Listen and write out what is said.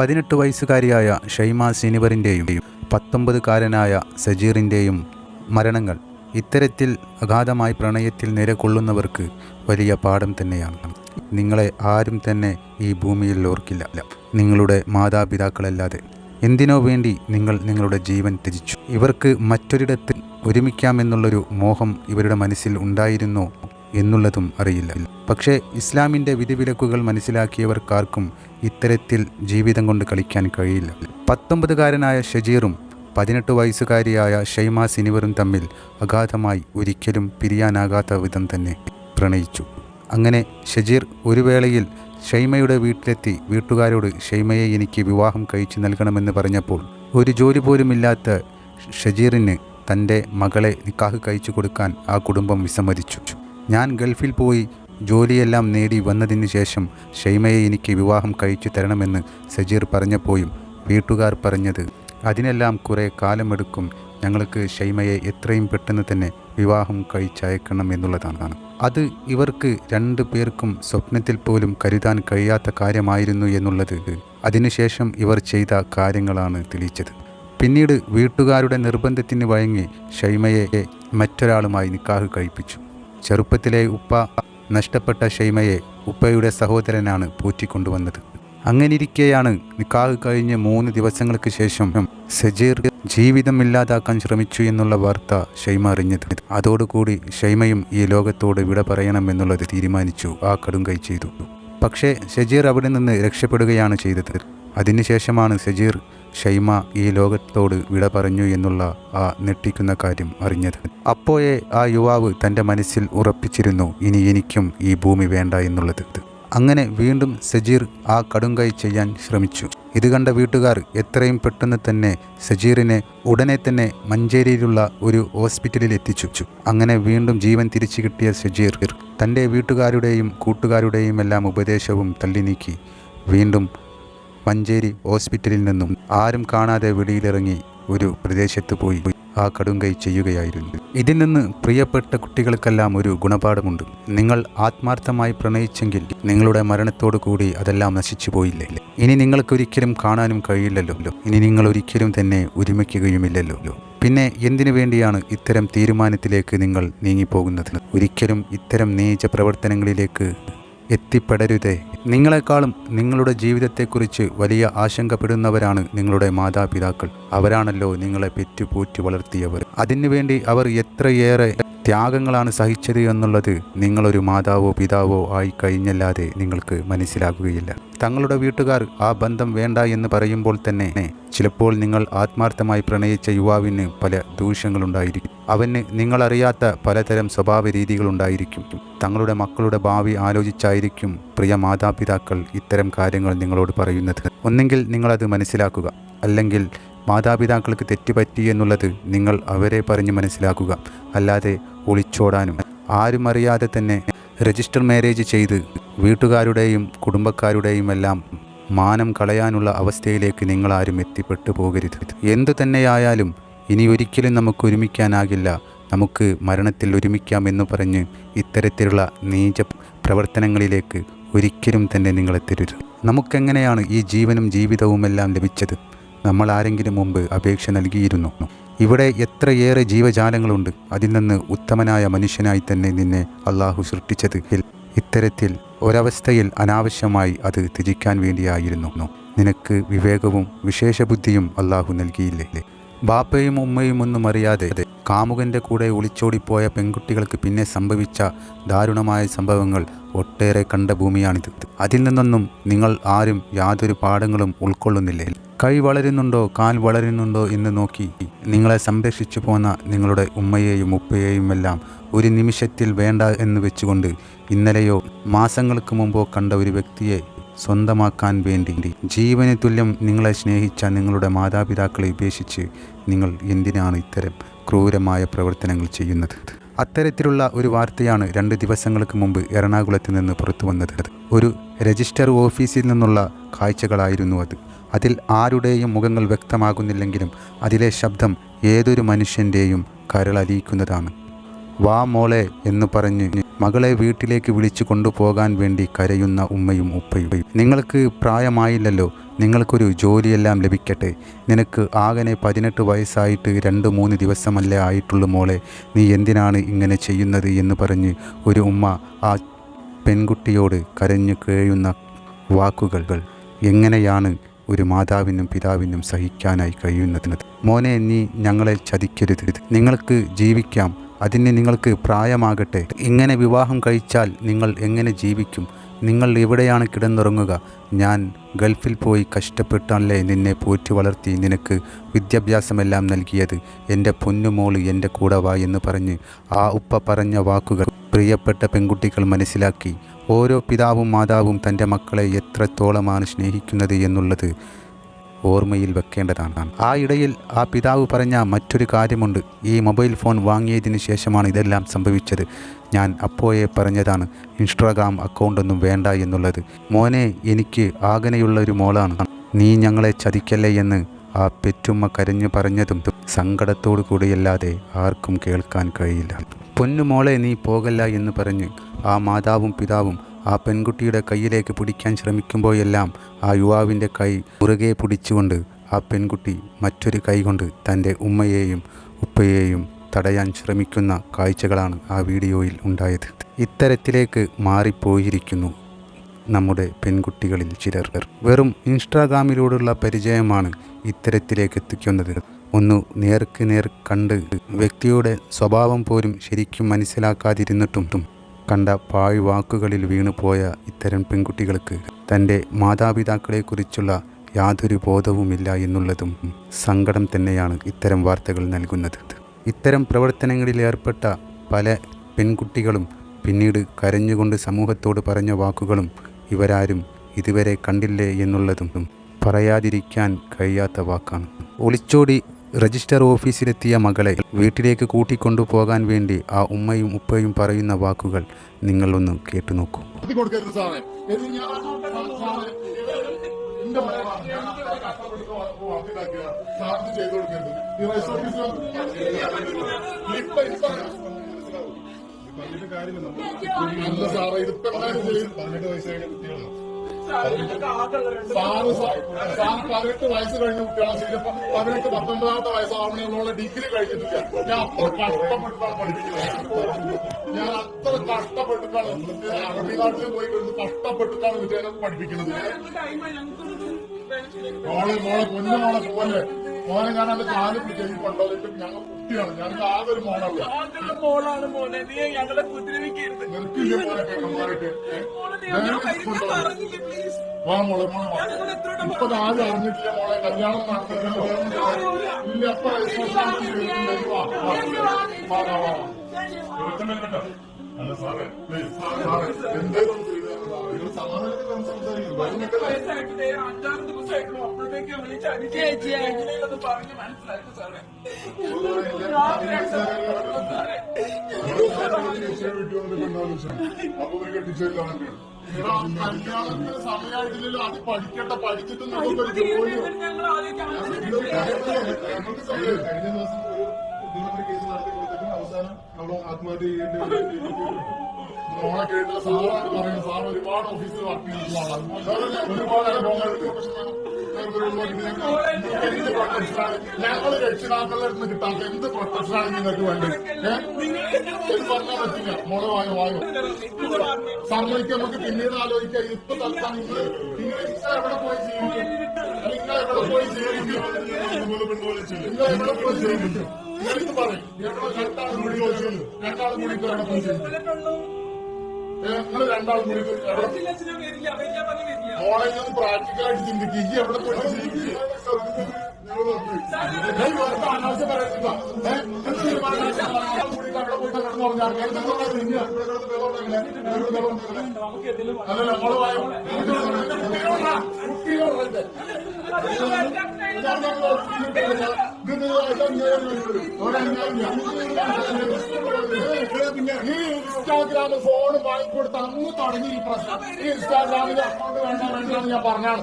പതിനെട്ട് വയസ്സുകാരിയായ ഷൈമ സിനിവറിന്റെയും പത്തൊമ്പതുകാരനായ സജീറിന്റെയും മരണങ്ങൾ ഇത്തരത്തിൽ അഗാധമായി പ്രണയത്തിൽ നിരകൊള്ളുന്നവർക്ക് വലിയ പാഠം തന്നെയാണ്. നിങ്ങളെ ആരും തന്നെ ഈ ഭൂമിയിൽ ഓർക്കില്ല. നിങ്ങളുടെ മാതാപിതാക്കളല്ലാതെ എന്തിനോ വേണ്ടി നിങ്ങൾ നിങ്ങളുടെ ജീവൻ ത്യജിച്ചു. ഇവർക്ക് മറ്റൊരിടത്ത് ഒരുമിക്കാമെന്നുള്ളൊരു മോഹം ഇവരുടെ മനസ്സിൽ ഉണ്ടായിരുന്നോ എന്നുള്ളതും അറിയില്ല. പക്ഷേ ഇസ്ലാമിന്റെ വിധിവിലക്കുകൾ മനസ്സിലാക്കിയവർക്കാർക്കും ഇത്തരത്തിൽ ജീവിതം കൊണ്ട് കളിക്കാൻ കഴിയില്ല. പത്തൊമ്പതുകാരനായ ഷജീറും പതിനെട്ട് വയസ്സുകാരിയായ ഷൈമ സിനിവറും തമ്മിൽ അഗാധമായി ഒരിക്കലും പിരിയാനാകാത്ത വിധം തന്നെ പ്രണയിച്ചു. അങ്ങനെ ഷജീർ ഒരു വേളയിൽ ഷൈമയുടെ വീട്ടിലെത്തി വീട്ടുകാരോട് ഷൈമയെ എനിക്ക് വിവാഹം കഴിച്ചു നൽകണമെന്ന് പറഞ്ഞപ്പോൾ ഒരു ജോലി പോലുമില്ലാത്ത ഷജീറിന് തന്റെ മകളെ നിക്കാഹ് കഴിച്ചു കൊടുക്കാൻ ആ കുടുംബം വിസമ്മതിച്ചു. ഞാൻ ഗൾഫിൽ പോയി ജോലിയെല്ലാം നേടി വന്നതിന് ശേഷം ഷൈമയെ എനിക്ക് വിവാഹം കഴിച്ചു തരണമെന്ന് സജീർ പറഞ്ഞപ്പോഴും വീട്ടുകാർ പറഞ്ഞത് അതിനെല്ലാം കുറേ കാലമെടുക്കും. ഞങ്ങൾക്ക് ഷൈമയെ എത്രയും പെട്ടെന്ന് തന്നെ വിവാഹം കഴിച്ചയക്കണം എന്നുള്ളതാണ് അത് ഇവർക്ക് രണ്ടു പേർക്കും സ്വപ്നത്തിൽ പോലും കരുതാൻ കഴിയാത്ത കാര്യമായിരുന്നു എന്നുള്ളത് അതിനുശേഷം ഇവർ ചെയ്ത കാര്യങ്ങളാണ് തെളിയിച്ചത്. പിന്നീട് വീട്ടുകാരുടെ നിർബന്ധത്തിന് വഴങ്ങി ഷൈമയെ മറ്റൊരാളുമായി നിക്കാഹ് കഴിപ്പിച്ചു. ചെറുപ്പത്തിലെ ഉപ്പ നഷ്ടപ്പെട്ട ഷൈമയെ ഉപ്പയുടെ സഹോദരനാണ് പോറ്റിക്കൊണ്ടുവന്നത്. അങ്ങനിരിക്കെയാണ് നിക്കാഹ് കഴിഞ്ഞ് മൂന്ന് ദിവസങ്ങൾക്ക് ശേഷം സജീർ ജീവിതം ഇല്ലാതാക്കാൻ ശ്രമിച്ചു എന്നുള്ള വാർത്ത ഷൈമ അറിഞ്ഞത്. അതോടുകൂടി ഷൈമയും ഈ ലോകത്തോട് വിട പറയണമെന്നുള്ളത് തീരുമാനിച്ചു. ആ കടുംകൈ ചെയ്തു. പക്ഷേ ഷജീർ അവിടെ നിന്ന് രക്ഷപ്പെടുകയാണ് ചെയ്തത്. അതിനുശേഷമാണ് സജീർ ഷൈമ ഈ ലോകത്തോട് വിട പറഞ്ഞു എന്നുള്ള ആ ഞെട്ടിക്കുന്ന കാര്യം അറിഞ്ഞത്. അപ്പോഴേ ആ യുവാവ് തന്റെ മനസ്സിൽ ഉറപ്പിച്ചിരുന്നു ഇനി എനിക്കും ഈ ഭൂമി വേണ്ട എന്നുള്ളത്. അങ്ങനെ വീണ്ടും സജീർ ആ കടുങ്കൈ ചെയ്യാൻ ശ്രമിച്ചു. ഇത് കണ്ട വീട്ടുകാർ എത്രയും പെട്ടെന്ന് തന്നെ സജീറിനെ ഉടനെ തന്നെ മഞ്ചേരിയിലുള്ള ഒരു ഹോസ്പിറ്റലിൽ എത്തിച്ചു. അങ്ങനെ വീണ്ടും ജീവൻ തിരിച്ചു കിട്ടിയ സജീർ തന്റെ വീട്ടുകാരുടെയും കൂട്ടുകാരുടെയും എല്ലാം ഉപദേശവും തള്ളി നീക്കി. വീണ്ടും മഞ്ചേരി ഹോസ്പിറ്റലിൽ നിന്നും ആരും കാണാതെ വെളിയിലിറങ്ങി ഒരു പ്രദേശത്ത് പോയി ആ കടുങ്കൈ ചെയ്യുകയായിരുന്നു. ഇതിൽ നിന്ന് പ്രിയപ്പെട്ട കുട്ടികൾക്കെല്ലാം ഒരു ഗുണപാഠമുണ്ട്. നിങ്ങൾ ആത്മാർത്ഥമായി പ്രണയിച്ചെങ്കിൽ നിങ്ങളുടെ മരണത്തോടു കൂടി അതെല്ലാം നശിച്ചു പോയില്ലേ? ഇനി നിങ്ങൾക്കൊരിക്കലും കാണാനും കഴിയില്ലല്ലോ. ഇനി നിങ്ങൾ ഒരിക്കലും തന്നെ ഒരുമിക്കുകയുമില്ലല്ലോ. പിന്നെ എന്തിനു വേണ്ടിയാണ് ഇത്തരം തീരുമാനത്തിലേക്ക് നിങ്ങൾ നീങ്ങിപ്പോകുന്നത്? ഒരിക്കലും ഇത്തരം നീച്ച പ്രവർത്തനങ്ങളിലേക്ക് എത്തിപ്പെടരുതേ. നിങ്ങളെക്കാളും നിങ്ങളുടെ ജീവിതത്തെക്കുറിച്ച് വലിയ ആശങ്കപ്പെടുന്നവരാണ് നിങ്ങളുടെ മാതാപിതാക്കൾ. അവരാണല്ലോ നിങ്ങളെ പെറ്റുപൂറ്റി വളർത്തിയവർ. അതിനുവേണ്ടി അവർ എത്രയേറെ ത്യാഗങ്ങളാണ് സഹിച്ചത് എന്നുള്ളത് നിങ്ങളൊരു മാതാവോ പിതാവോ ആയി കഴിഞ്ഞല്ലാതെ നിങ്ങൾക്ക് മനസ്സിലാകുകയില്ല. തങ്ങളുടെ വീട്ടുകാർ ആ ബന്ധം വേണ്ട എന്ന് പറയുമ്പോൾ തന്നെ ചിലപ്പോൾ നിങ്ങൾ ആത്മാർത്ഥമായി പ്രണയിച്ച യുവാവിന് പല ദൂഷ്യങ്ങളുണ്ടായിരിക്കും. അവന് നിങ്ങളറിയാത്ത പലതരം സ്വഭാവ രീതികളുണ്ടായിരിക്കും തങ്ങളുടെ മക്കളുടെ ഭാവി ആലോചിച്ചായിരിക്കും പ്രിയ മാതാപിതാക്കൾ ഇത്തരം കാര്യങ്ങൾ നിങ്ങളോട് പറയുന്നത്. ഒന്നെങ്കിൽ നിങ്ങളത് മനസ്സിലാക്കുക. അല്ലെങ്കിൽ മാതാപിതാക്കൾക്ക് തെറ്റുപറ്റി എന്നുള്ളത് നിങ്ങൾ അവരെ പറഞ്ഞ് മനസ്സിലാക്കുക. അല്ലാതെ ഒളിച്ചോടാനും ആരും അറിയാതെ തന്നെ രജിസ്റ്റർ മാരേജ് ചെയ്ത് വീട്ടുകാരുടെയും കുടുംബക്കാരുടെയും എല്ലാം മാനം കളയാനുള്ള അവസ്ഥയിലേക്ക് നിങ്ങളാരും എത്തിപ്പെട്ടു പോകരുത്. എന്തു തന്നെയായാലും ഇനി ഒരിക്കലും നമുക്ക് ഒരുമിക്കാനാകില്ല. നമുക്ക് മരണത്തിൽ ഒരുമിക്കാം എന്ന് പറഞ്ഞ് ഇത്തരത്തിലുള്ള നീച പ്രവർത്തനങ്ങളിലേക്ക് ഒരിക്കലും തന്നെ നിങ്ങളെത്തരുത് നമുക്കെങ്ങനെയാണ് ഈ ജീവനും ജീവിതവുമെല്ലാം ലഭിച്ചത്? നമ്മൾ ആരെങ്കിലും മുമ്പ് അപേക്ഷ നൽകിയിരുന്നു. ഇവിടെ എത്രയേറെ ജീവജാലങ്ങളുണ്ട്. അതിൽ നിന്ന് ഉത്തമനായ മനുഷ്യനായി തന്നെ നിന്നെ അള്ളാഹു സൃഷ്ടിച്ചത്. ഇത്തരത്തിൽ ഒരവസ്ഥയിൽ അനാവശ്യമായി അത് ത്യജിക്കാൻ വേണ്ടിയായിരുന്നു. നിനക്ക് വിവേകവും വിശേഷബുദ്ധിയും അള്ളാഹു നൽകിയില്ലേ? ബാപ്പയും ഉമ്മയും ഒന്നും അറിയാതെ കാമുകന്റെ കൂടെ ഒളിച്ചോടിപ്പോയ പെൺകുട്ടികൾക്ക് പിന്നെ സംഭവിച്ച ദാരുണമായ സംഭവങ്ങൾ ഒട്ടേറെ കണ്ട ഭൂമിയാണിത്. അതിൽ നിന്നൊന്നും നിങ്ങൾ ആരും യാതൊരു പാഠങ്ങളും ഉൾക്കൊള്ളുന്നില്ലേ? കൈ വളരുന്നുണ്ടോ കാൽ വളരുന്നുണ്ടോ എന്ന് നോക്കി നിങ്ങളെ സംരക്ഷിച്ചു പോന്ന നിങ്ങളുടെ ഉമ്മയെയും ഉപ്പയെയും എല്ലാം ഒരു നിമിഷത്തിൽ വേണ്ട എന്ന് വെച്ചുകൊണ്ട് ഇന്നലെയോ മാസങ്ങൾക്ക് മുമ്പോ കണ്ട ഒരു വ്യക്തിയെ സ്വന്തമാക്കാൻ വേണ്ടി ജീവന് തുല്യം നിങ്ങളെ സ്നേഹിച്ച നിങ്ങളുടെ മാതാപിതാക്കളെ ഉപേക്ഷിച്ച് നിങ്ങൾ എന്തിനാണ് ഇത്തരം ക്രൂരമായ പ്രവർത്തനങ്ങൾ ചെയ്യുന്നത്? അത്തരത്തിലുള്ള ഒരു വാർത്തയാണ് രണ്ട് ദിവസങ്ങൾക്ക് മുമ്പ് എറണാകുളത്ത് നിന്ന് പുറത്തു വന്നത്. ഒരു രജിസ്റ്റർ ഓഫീസിൽ നിന്നുള്ള കാഴ്ചകളായിരുന്നു അത്. അതിൽ ആരുടെയും മുഖങ്ങൾ വ്യക്തമാകുന്നില്ലെങ്കിലും അതിലെ ശബ്ദം ഏതൊരു മനുഷ്യന്റെയും കരളലിയിക്കുന്നതാണ്. വാ മോളെ എന്ന് പറഞ്ഞ് മകളെ വീട്ടിലേക്ക് വിളിച്ചു കൊണ്ടുപോകാൻ വേണ്ടി കരയുന്ന ഉമ്മയും ഉപ്പയും. നിങ്ങൾക്ക് പ്രായമായില്ലല്ലോ. നിങ്ങൾക്കൊരു ജോലിയെല്ലാം ലഭിക്കട്ടെ. നിനക്ക് ആകനെ പതിനെട്ട് വയസ്സായിട്ട് രണ്ട് മൂന്ന് ദിവസമല്ലേ ആയിട്ടുള്ളൂ മോളെ. നീ എന്തിനാണ് ഇങ്ങനെ ചെയ്യുന്നത് എന്ന് പറഞ്ഞ് ഒരു ഉമ്മ ആ പെൺകുട്ടിയോട് കരഞ്ഞു കഴിയുന്ന വാക്കുകൾ. എങ്ങനെയാണ് ഒരു മാതാവിനും പിതാവിനും സഹിക്കാനായി കഴിയുന്നതിന് മോനെ നീ ഞങ്ങളെ ചതിക്കരുത്. നിങ്ങൾക്ക് ജീവിക്കാം. അതിന് നിങ്ങൾക്ക് പ്രായമാകട്ടെ. ഇങ്ങനെ വിവാഹം കഴിച്ചാൽ നിങ്ങൾ എങ്ങനെ ജീവിക്കും? നിങ്ങൾ എവിടെയാണ് കിടന്നുറങ്ങുക? ഞാൻ ഗൾഫിൽ പോയി കഷ്ടപ്പെട്ടാണല്ലേ നിന്നെ പോറ്റി വളർത്തി നിനക്ക് വിദ്യാഭ്യാസമെല്ലാം നൽകിയത്? എന്റെ പൊന്നുമോൾ എന്റെ കൂടെ വാ എന്ന് പറഞ്ഞ് ആ ഉപ്പ പറഞ്ഞ വാക്കുകൾ പ്രിയപ്പെട്ട പെൺകുട്ടികൾ മനസ്സിലാക്കി. ഓരോ പിതാവും മാതാവും തന്റെ മക്കളെ എത്രത്തോളമാണ് സ്നേഹിക്കുന്നത് എന്നുള്ളത് ഓർമ്മയിൽ വെക്കേണ്ടതാണ്. ആ ഇടയിൽ ആ പിതാവ് പറഞ്ഞ മറ്റൊരു കാര്യമുണ്ട്. ഈ മൊബൈൽ ഫോൺ വാങ്ങിയതിന് ശേഷമാണ് ഇതെല്ലാം സംഭവിച്ചത്. ഞാൻ അപ്പോയെ പറഞ്ഞതാണ് ഇൻസ്റ്റാഗ്രാം അക്കൗണ്ടൊന്നും വേണ്ട എന്നുള്ളത്. മോനെ എനിക്ക് ആകനെയുള്ള ഒരു മോളാണ്. നീ ഞങ്ങളെ ചതിക്കല്ലേ എന്ന് ആ പെറ്റുമ്മ കരഞ്ഞു പറഞ്ഞതും സങ്കടത്തോടു കൂടിയല്ലാതെ ആർക്കും കേൾക്കാൻ കഴിയില്ല. പൊന്നുമോളെ നീ പോകല്ല എന്ന് പറഞ്ഞ് ആ മാതാവും പിതാവും ആ പെൺകുട്ടിയുടെ കയ്യിലേക്ക് പിടിക്കാൻ ശ്രമിക്കുമ്പോഴെല്ലാം ആ യുവാവിന്റെ കൈ മുറുകെ പിടിച്ചുകൊണ്ട് ആ പെൺകുട്ടി മറ്റൊരു കൈ കൊണ്ട് തന്റെ ഉമ്മയെയും ഉപ്പയെയും തടയാൻ ശ്രമിക്കുന്ന കാഴ്ചകളാണ് ആ വീഡിയോയിൽ ഉണ്ടായത്. ഇത്തരത്തിലേക്ക് മാറിപ്പോയിരിക്കുന്നു നമ്മുടെ പെൺകുട്ടികളിൽ ചിലർ വെറും ഇൻസ്റ്റാഗ്രാമിലൂടെയുള്ള പരിചയമാണ് ഇത്തരത്തിലേക്ക് എത്തിക്കുന്നത്. ഒന്ന് നേർക്ക് നേർ കണ്ട് വ്യക്തിയുടെ സ്വഭാവം പോലും ശരിക്കും മനസ്സിലാക്കാതിരുന്നിട്ടും കണ്ട പാഴ് വാക്കുകളിൽ വീണുപോയ ഇത്തരം പെൺകുട്ടികൾക്ക് തന്റെ മാതാപിതാക്കളെക്കുറിച്ചുള്ള യാതൊരു ബോധവുമില്ല എന്നുള്ളതും സങ്കടം തന്നെയാണ് ഇത്തരം വാർത്തകൾ നൽകുന്നത്. ഇത്തരം പ്രവർത്തനങ്ങളിൽ ഏർപ്പെട്ട പല പെൺകുട്ടികളും പിന്നീട് കരഞ്ഞുകൊണ്ട് സമൂഹത്തോട് പറഞ്ഞ വാക്കുകളും ഇവരാരും ഇതുവരെ കണ്ടില്ലേ എന്നുള്ളതും പറയാതിരിക്കാൻ കഴിയാത്ത വാക്കാണ്. ഒളിച്ചോടി രജിസ്റ്റർ ഓഫീസിലെത്തിയ മകളെ വീട്ടിലേക്ക് കൂട്ടിക്കൊണ്ടു പോകാൻ വേണ്ടി ആ ഉമ്മയും ഉപ്പയും പറയുന്ന വാക്കുകൾ നിങ്ങളൊന്ന് കേട്ടു സാറേ. കാര്യമില്ല. പതിനെട്ട് വയസ്സായ കുട്ടികളാണ് സാറ് സാറ് പതിനെട്ട് വയസ്സ് കഴിഞ്ഞ കുട്ടികളാണ് ശരിയപ്പോ പതിനെട്ട് പത്തൊമ്പതാമത്തെ വയസ്സാവുമ്പോഴുള്ള ഡിഗ്രി കഴിഞ്ഞിട്ടില്ല. ഞാൻ അത്ര കഷ്ടപ്പെട്ടിട്ടാണ് പഠിപ്പിക്കുന്നത്. ഞാൻ അത്ര കഷ്ടപ്പെട്ടിട്ടാണ് അറബി നാട്ടിൽ പോയി കഷ്ടപ്പെട്ടിട്ടാണ് വിജയനെ പഠിപ്പിക്കുന്നത്. മോളെ മോളെ കൊഞ്ഞു മോളെ പോലെ. മോനെ ഞാൻ അത് കാൽ പിടിച്ചു കൊണ്ടോന്നിട്ട് ഞങ്ങൾ കുട്ടിയാണ്. ഞങ്ങൾക്ക് ആകെ ഒരു മോളല്ല? മോളാണ് മോനെ. നീ ഞങ്ങളെ ഉപദ്രവിക്കരുത് നിർത്തിയില്ല മോനെ വാ മോളെ മോളെ. ഇപ്പൊ ആരും അറിഞ്ഞിട്ടില്ല മോളെ. കല്യാണം നടത്തില്ല ഇല്ല അപ്പൊ. വാ, വാ. വാ. അല്ല സാറേ പ്ലീസ് സാറേ എന്തേലും അഞ്ചാറ് ദിവസമായിട്ടുള്ളൂ അപ്പോഴത്തേക്ക് വിളിച്ച് അടിച്ചേച്ചി എങ്ങനെയൊന്ന് പറഞ്ഞ് മനസ്സിലാക്കി സാറേ കല്യാണത്തിന് സമയമായിട്ടില്ലല്ലോ അത് പഠിക്കട്ടെ പഠിച്ചിട്ട് നമുക്കൊരു ജോലി ഞങ്ങൾ ആദ്യം നമുക്ക് സമയം കഴിഞ്ഞ ദിവസം ഒരു കേസ് നടത്തി കൊടുത്തിട്ട് അവസാനം നമ്മൾ ആത്മഹത്യ ചെയ്യേണ്ടി വരും. മോളെ കേട്ടില്ല സാറാണ് പറയുന്നത് സാർ ഒരുപാട് ഓഫീസിൽ വർക്ക് ചെയ്യുന്ന ആളാണ്. ഒരുപാട് അനുഭവങ്ങൾ ഞങ്ങൾ രക്ഷിതാക്കളുടെ അടുത്ത് കിട്ടാത്ത എന്ത് പ്രൊട്ടക്ഷനാണ് നിങ്ങൾക്ക് വേണ്ടത്? ഏഹ് പറഞ്ഞാൽ പറ്റില്ല. മോളെ വായോ വായോ. സമ്മതിക്ക് നമുക്ക് പിന്നീട് ആലോചിക്കാം. ഇപ്പൊ തൽക്കാലം നിങ്ങൾ എവിടെ പോയി ജീവിക്കും? നിങ്ങൾ എവിടെ പോയി ജീവിക്കും? നിങ്ങൾ എവിടെ പോയി ജീവിക്കും? രണ്ടാളും കൂടി ചോദിച്ചു രണ്ടാളും കൂടി നിങ്ങൾ രണ്ടാളും കൂടി മോളെ ഞാൻ പ്രാക്ടിക്കലായിട്ട് ചിന്തിക്കും. ഈ എവിടെ അനാവശ്യം പറയുന്നില്ല. ഏ? എന്ത് തീരുമാനം? എടുത്താലും കുട്ടിയോടെ ഈ ഇൻസ്റ്റാഗ്രാമിൽ ഫോൺ വാങ്ങിക്കൊടുത്ത് അന്ന് തുടങ്ങി ഈ പ്രശ്നം. ഈ ഇൻസ്റ്റാഗ്രാമിൽ അക്കൗണ്ട് വേണ്ട വേണ്ടെന്ന് ഞാൻ പറഞ്ഞാണ്